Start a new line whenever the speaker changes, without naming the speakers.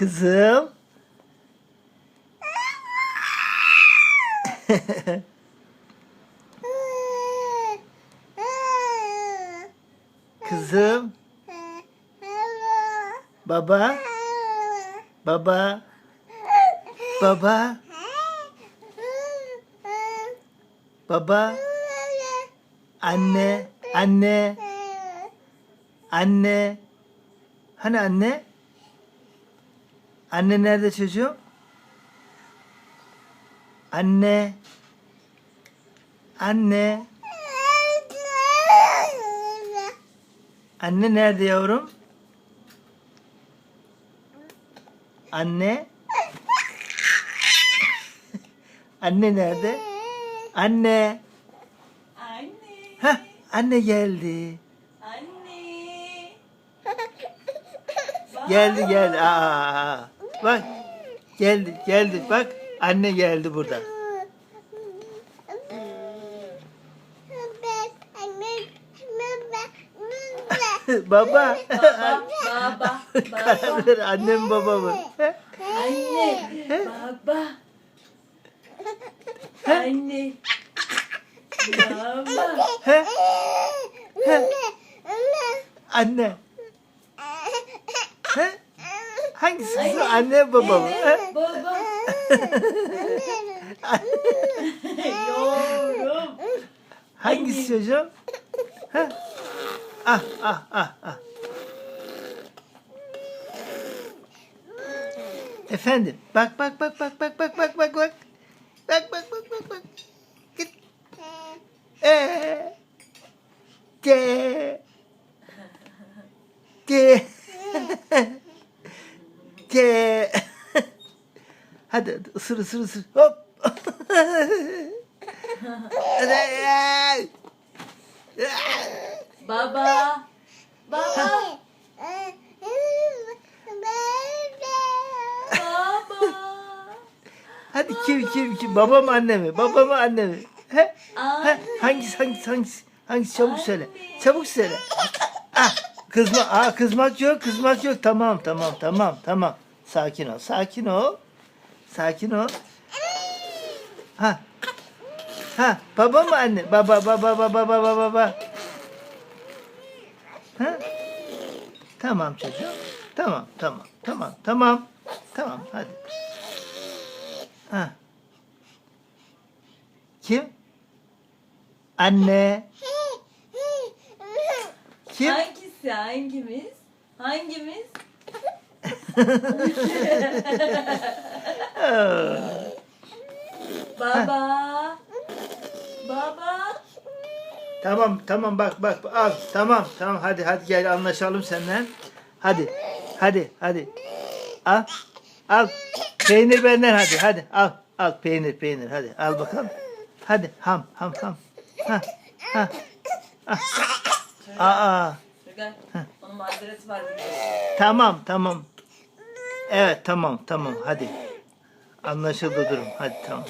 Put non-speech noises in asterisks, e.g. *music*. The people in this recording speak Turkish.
Kızım. Kızım. Baba. Baba. Baba. Baba. Anne. Anne. Anne. Hani anne? Anne nerede çocuğum? Anne. Anne. Anne nerede yavrum? Anne. *laughs* Anne nerede? Anne.
Anne.
Heh, anne geldi.
Anne.
Geldi geldi. Aa, bak. Geldi geldi bak. Anne geldi burada. *laughs* Baba.
Baba, baba,
Karar
baba.
annem babamı.
Anne, baba. Anne. Baba.
He? Anne. Hangisi? kızım? Anne baba mı?
Baba. *laughs* Yorum.
Hangisi çocuğum? He? Ah ah ah ah. Efendim bak bak bak bak bak bak bak bak bak. Bak bak bak bak bak. Git. Ee. Ge. Ge. Ge. *laughs* Hadi hadi ısır ısır ısır. Hop.
Baba. Baba. Baba.
Hadi kim kim kim baba mı anne mi? Baba mı anne mi? He? He? Hangisi hangisi hangisi? Hangisi çabuk söyle. Çabuk söyle. Ah kızma ah kızmak yok kızmak yok. Tamam tamam tamam tamam. Sakin ol sakin ol. Sakin ol. Ha. Ha baba mı anne? Baba baba baba baba baba. Ha? Tamam çocuğum. Tamam tamam tamam tamam. Tamam hadi. Ha. Kim? Anne. *laughs* Kim?
Hangisi? Hangimiz? Hangimiz? *laughs* Baba. Baba.
Tamam tamam bak bak al tamam tamam hadi hadi gel anlaşalım senden. Hadi hadi hadi. Al al peynir benden hadi hadi al al peynir peynir hadi al bakalım. Hadi ham ham ham. Ha ha. ha. Aa
Gel. Onun mazereti var.
tamam tamam. Evet tamam tamam hadi. Anlaşıldı durum hadi tamam.